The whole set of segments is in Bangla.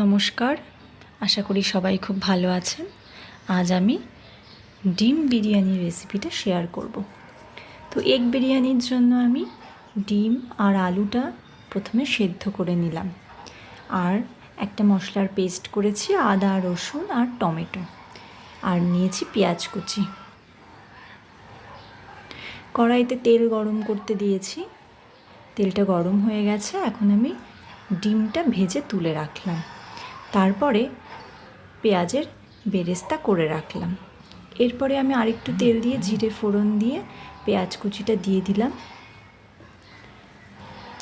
নমস্কার। আশা করি সবাই খুব ভালো আছেন। আজ আমি ডিম বিরিয়ানির রেসিপিটা শেয়ার করব। তো এগ বিরিয়ানির জন্য আমি ডিম আর আলুটা প্রথমে সেদ্ধ করে নিলাম। আর একটা মশলার পেস্ট করেছি আদা, রসুন আর টমেটো। আর নিয়েছি পেঁয়াজ কুচি। কড়াইতে তেল গরম করতে দিয়েছি। তেলটা গরম হয়ে গেছে, এখন আমি ডিমটা ভেজে তুলে রাখলাম। তারপরে পেঁয়াজের বেরেস্তা করে রাখলাম। এরপরে আমি আরেকটু তেল দিয়ে জিরে ফোড়ন দিয়ে পেঁয়াজ কুচিটা দিয়ে দিলাম।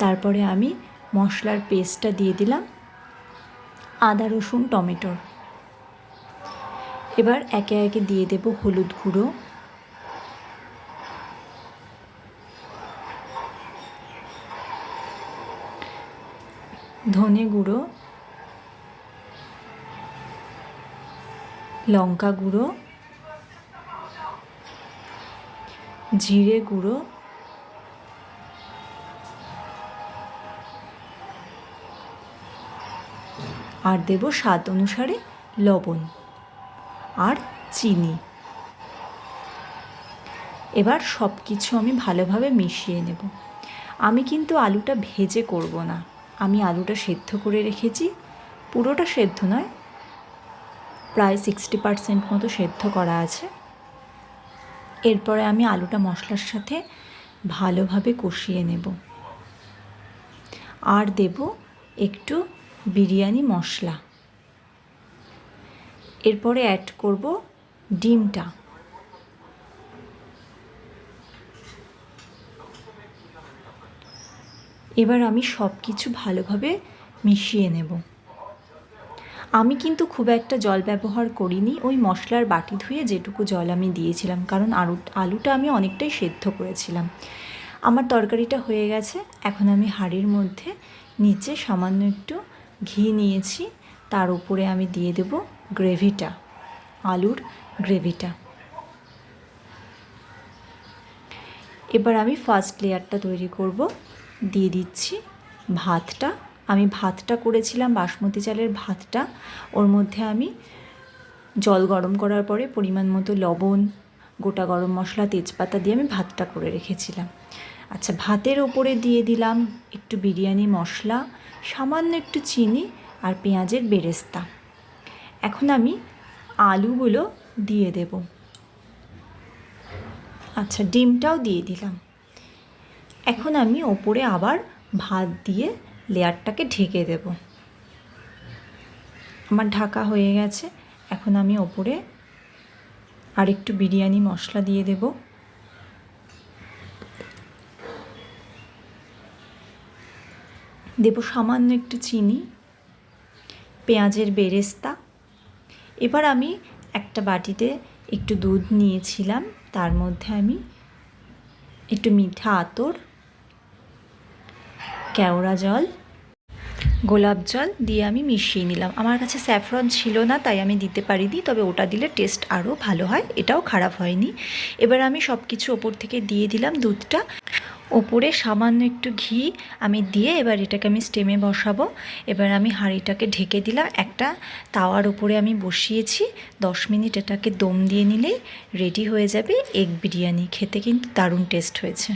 তারপরে আমি মশলার পেস্টটা দিয়ে দিলাম। আদা, রসুন টমেটোর এবার একে একে দিয়ে দেব হলুদ গুঁড়ো। ধনে গুঁড়ো। লঙ্কা গুঁড়ো, জিরে গুঁড়ো, আর দেব স্বাদ অনুসারে লবণ আর চিনি। এবার সব কিছু আমি ভালোভাবে মিশিয়ে নেব। আমি কিন্তু আলুটা ভেজে করব না। আমি আলুটা সেদ্ধ করে রেখেছি। পুরোটা সেদ্ধ নয় প্রায় সিক্সটি পারসেন্ট মতো সেদ্ধ করা আছে। এরপরে আমি আলুটা মশলার সাথে ভালোভাবে কষিয়ে নেব। আর দেব একটু বিরিয়ানি মশলা। এরপরে অ্যাড করব ডিমটা। এবার আমি সব কিছু ভালোভাবে মিশিয়ে নেব। আমি কিন্তু খুব একটা জল ব্যবহার করিনি, ওই মশলার বাটি ধুয়ে যেটুকু জল আমি দিয়েছিলাম, কারণ আলু আলুটা আমি অনেকটাই সেদ্ধ করেছিলাম। আমার তরকারিটা হয়ে গেছে, এখন আমি হাঁড়ির মধ্যে নিচে সামান্য একটু ঘি নিয়েছি, তার উপরে আমি দিয়ে দেব গ্রেভিটা, আলুর গ্রেভিটা। এবার আমি ফার্স্ট লেয়ারটা তৈরি করব, দিয়ে দিচ্ছি ভাতটা। আমি ভাতটা করেছিলাম, বাসমতি চালের ভাতটা। ওর মধ্যে আমি জল গরম করার পরে পরিমাণ মতো লবণ, গোটা গরম মশলা, তেজপাতা দিয়ে আমি ভাতটা করে রেখেছিলাম। আচ্ছা ভাতের ওপরে দিয়ে দিলাম একটু বিরিয়ানি মশলা, সামান্য একটু চিনি আর পেঁয়াজের বেরেস্তা। এখন আমি আলুগুলো দিয়ে দেব। আচ্ছা ডিমটাও দিয়ে দিলাম। এখন আমি ওপরে আবার ভাত দিয়ে লেয়ারটাকে ঢেকে দেব। আমার ঢাকা হয়ে গেছে। এখন আমি ওপরে আর একটু বিরিয়ানি মশলা দিয়ে দেব। দেব সামান্য একটু চিনি, পেঁয়াজের বেরেস্তা। এবার আমি একটা বাটিতে একটু দুধ নিয়েছিলাম। তার মধ্যে আমি একটু মিঠা আতর কেওড়া জল, গোলাপ জল দিয়ে আমি মিশিয়ে নিলাম। আমার কাছে স্যাফরন ছিল না, তাই আমি দিতে পারিনি, তবে ওটা দিলে টেস্ট আরও ভালো হয়, এটাও খারাপ হয়নি। এবার আমি সব কিছু ওপর থেকে দিয়ে দিলাম দুধটা। ওপরে সামান্য একটু ঘি আমি দিয়ে এবার এটাকে আমি স্টেমে বসাবো। এবার আমি হাঁড়িটাকে ঢেকে দিলাম। একটা তাওয়ার উপরে আমি বসিয়েছি। দশ মিনিট এটাকে দম দিয়ে নিলেই রেডি হয়ে যাবে। এগ বিরিয়ানি খেতে কিন্তু দারুণ টেস্ট হয়েছে।